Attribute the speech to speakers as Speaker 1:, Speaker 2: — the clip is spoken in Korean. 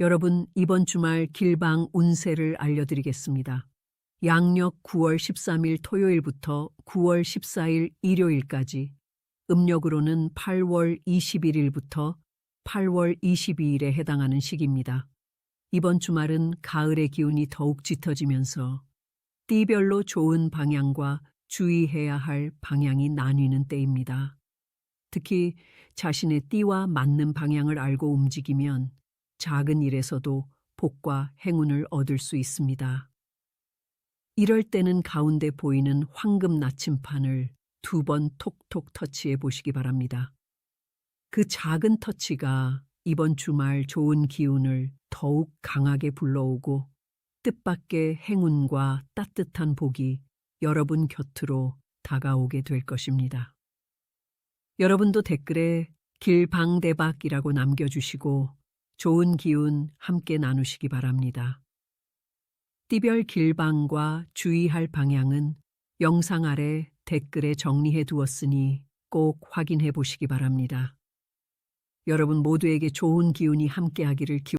Speaker 1: 여러분, 이번 주말 길방 운세를 알려드리겠습니다. 양력 9월 13일 토요일부터 9월 14일 일요일까지, 음력으로는 8월 21일부터 8월 22일에 해당하는 시기입니다. 이번 주말은 가을의 기운이 더욱 짙어지면서 띠별로 좋은 방향과 주의해야 할 방향이 나뉘는 때입니다. 특히 자신의 띠와 맞는 방향을 알고 움직이면 작은 일에서도 복과 행운을 얻을 수 있습니다. 이럴 때는 가운데 보이는 황금 나침판을 두 번 톡톡 터치해 보시기 바랍니다. 그 작은 터치가 이번 주말 좋은 기운을 더욱 강하게 불러오고 뜻밖의 행운과 따뜻한 복이 여러분 곁으로 다가오게 될 것입니다. 여러분도 댓글에 길방대박이라고 남겨주시고 좋은 기운 함께 나누시기 바랍니다. 띠별 길방과 주의할 방향은 영상 아래 댓글에 정리해 두었으니 꼭 확인해 보시기 바랍니다. 여러분 모두에게 좋은 기운이 함께하기를 기